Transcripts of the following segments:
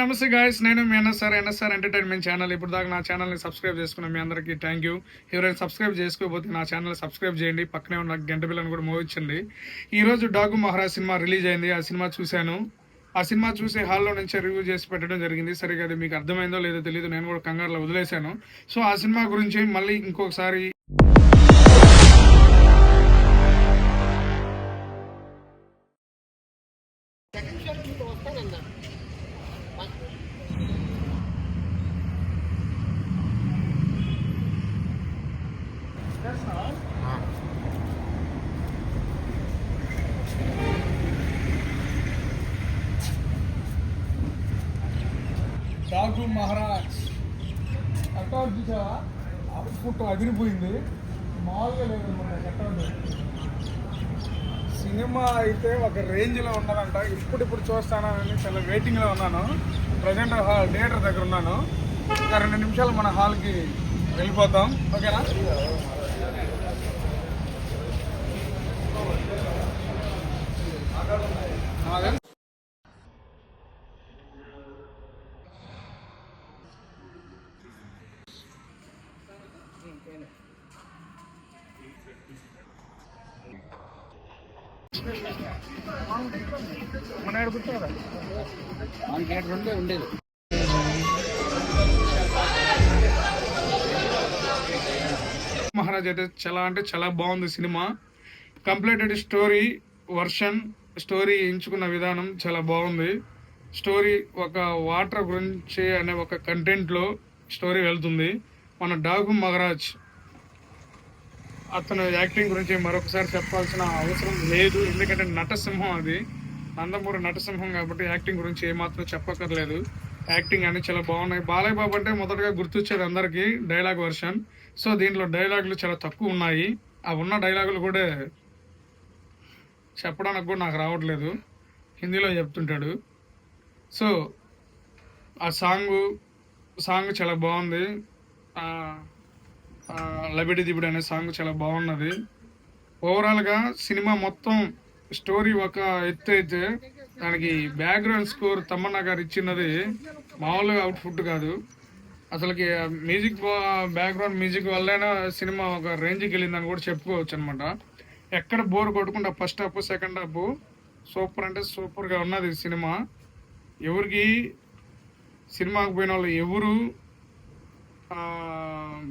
నమస్తే గాయస్ నేను మీ ఎన్ఎస్ఆర్ ఎన్ఎస్ఆర్ ఎంటర్టైన్మెంట్ ఛానల్ ఇప్పుడు దాకా నా ఛానల్ని సబ్స్క్రైబ్ చేసుకున్న మీ అందరికీ థ్యాంక్ యూ ఎవరైనా సబ్స్క్రైబ్ చేసుకోకపోతే నా ఛానల్ సబ్స్క్రైబ్ చేయండి. పక్కనే ఉన్న గంట బిల్లని కూడా మోగించండి. ఈరోజు డాగు మహారాజ్ సినిమా రిలీజ్ అయింది. ఆ సినిమా చూశాను. ఆ సినిమా చూసి హాల్లో నుంచి రివ్యూ చేసి పెట్టడం జరిగింది. సరిగా అది మీకు అర్థమైందో లేదో తెలియదు నేను కూడా కంగారులో వదిలేశాను. సో ఆ సినిమా గురించి మళ్ళీ ఇంకొకసారి డాగు మహారాజ్. కట్అవుట్ చూసావా? ఫోటో అదిరిపోయింది. మామూలుగా లేదు మన కట్అవుట్ సినిమా అయితే ఒక రేంజ్లో ఉన్నదంట ఇప్పుడిప్పుడు చూస్తానని చాలా వెయిటింగ్లో ఉన్నాను. ప్రజెంట్ హాల్ థియేటర్ దగ్గర ఉన్నాను. ఇంకా రెండు నిమిషాలు మన హాల్కి వెళ్ళిపోతాం. ఓకేనా? మన ఏడు మనకి ఏడు రెండే ఉండేది మహారాజ్ అయితే చాలా అంటే చాలా బాగుంది cinema. Completed story version story ఎంచుకున్న విధానం చాలా బాగుంది. స్టోరీ ఒక వాటర్ గురించి అనే ఒక కంటెంట్లో స్టోరీ వెళ్తుంది. మన డాగు మహారాజ్. అతను యాక్టింగ్ గురించి మరొకసారి చెప్పాల్సిన అవసరం లేదు. ఎందుకంటే నటసింహం అది. నందమూరి నటసింహం కాబట్టి యాక్టింగ్ గురించి ఏమాత్రం చెప్పక్కర్లేదు. యాక్టింగ్ అన్ని చాలా బాగున్నాయి. బాలయ్య బాబు అంటే మొదటగా గుర్తొచ్చేది అందరికీ డైలాగ్ వర్షన్. సో దీంట్లో డైలాగులు చాలా తక్కువ ఉన్నాయి. ఆ ఉన్న డైలాగులు కూడా చెప్పడానికి కూడా నాకు రావట్లేదు. హిందీలో చెప్తుంటాడు. సో ఆ సాంగ్ సాంగ్ చాలా బాగుంది. లబిడి దిబిడి అనే సాంగ్ చాలా బాగున్నది. ఓవరాల్గా సినిమా మొత్తం స్టోరీ ఒక ఎత్తు అయితే దానికి బ్యాక్గ్రౌండ్ స్కోర్ తమ్మన్న గారు ఇచ్చినది మామూలుగా అవుట్పుట్ కాదు. అసలుకి మ్యూజిక్ బ్యాక్గ్రౌండ్ మ్యూజిక్ వల్లైనా సినిమా ఒక రేంజ్కి వెళ్ళిందని కూడా చెప్పుకోవచ్చు అనమాట ఎక్కడ బోర్ కొట్టుకుంటా first half second half super అంటే సూపర్గా ఉన్నది సినిమా. ఎవరికి సినిమాకి పోయిన వాళ్ళు ఎవరు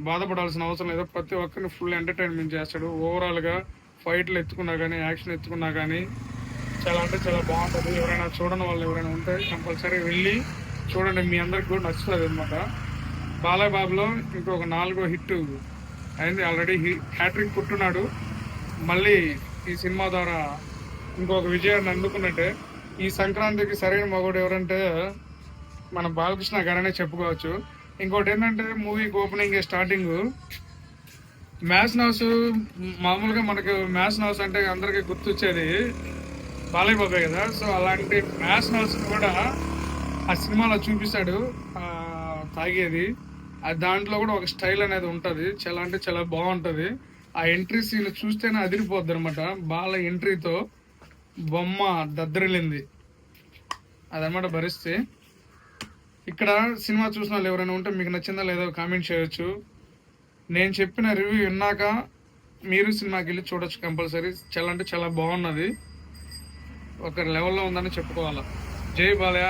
బాధపడాల్సిన అవసరం లేదు. ప్రతి ఒక్కరిని ఫుల్ ఎంటర్టైన్మెంట్ చేస్తాడు. ఓవరాల్గా ఫైట్లు ఎత్తుకున్నా కానీ యాక్షన్ ఎత్తుకున్నా కానీ చాలా అంటే చాలా బాగుంటుంది. ఎవరైనా చూడని వాళ్ళు ఎవరైనా ఉంటే కంపల్సరీ వెళ్ళి చూడండి. మీ అందరికి కూడా నచ్చుతుంది అనమాట బాలయ్య బాబులో ఇంకొక నాలుగో హిట్ అయింది. ఆల్రెడీ హ్యాట్రిక్ పుట్టున్నాడు మళ్ళీ ఈ సినిమా ద్వారా ఇంకొక విజయాన్ని అందుకున్నట్టే ఈ సంక్రాంతికి సరైన మగోడు ఎవరంటే మన బాలకృష్ణ గారనే చెప్పుకోవచ్చు. ఇంకోటి ఏంటంటే మూవీ ఓపెనింగ్ స్టార్టింగ్ మ్యాథ్స్ నౌస్ మామూలుగా మనకు మ్యాథ్స్ నౌస్ అంటే అందరికీ గుర్తొచ్చేది బాలయ్య బాబాయ్ కదా. సో అలాంటి మ్యాథ్స్ నౌస్ కూడా ఆ సినిమాలో చూపిస్తాడు తాగేది. దాంట్లో కూడా ఒక స్టైల్ అనేది ఉంటుంది. చాలా అంటే చాలా బాగుంటుంది. ఆ ఎంట్రీ సీన్ చూస్తేనే అదిరిపోద్ది అనమాట బాల ఎంట్రీతో బొమ్మ దద్దరిల్లింది. అదనమాట భరిస్తే ఇక్కడ సినిమా చూసిన వాళ్ళు ఎవరైనా ఉంటే మీకు నచ్చిందా లేదో కామెంట్ చేయొచ్చు. నేను చెప్పిన రివ్యూ విన్నాక మీరు సినిమాకి వెళ్ళి చూడొచ్చు కంపల్సరీ. చాలా అంటే చాలా బాగున్నది. ఒక లెవెల్లో ఉందని చెప్పుకోవాలి. జై బాలయ్య.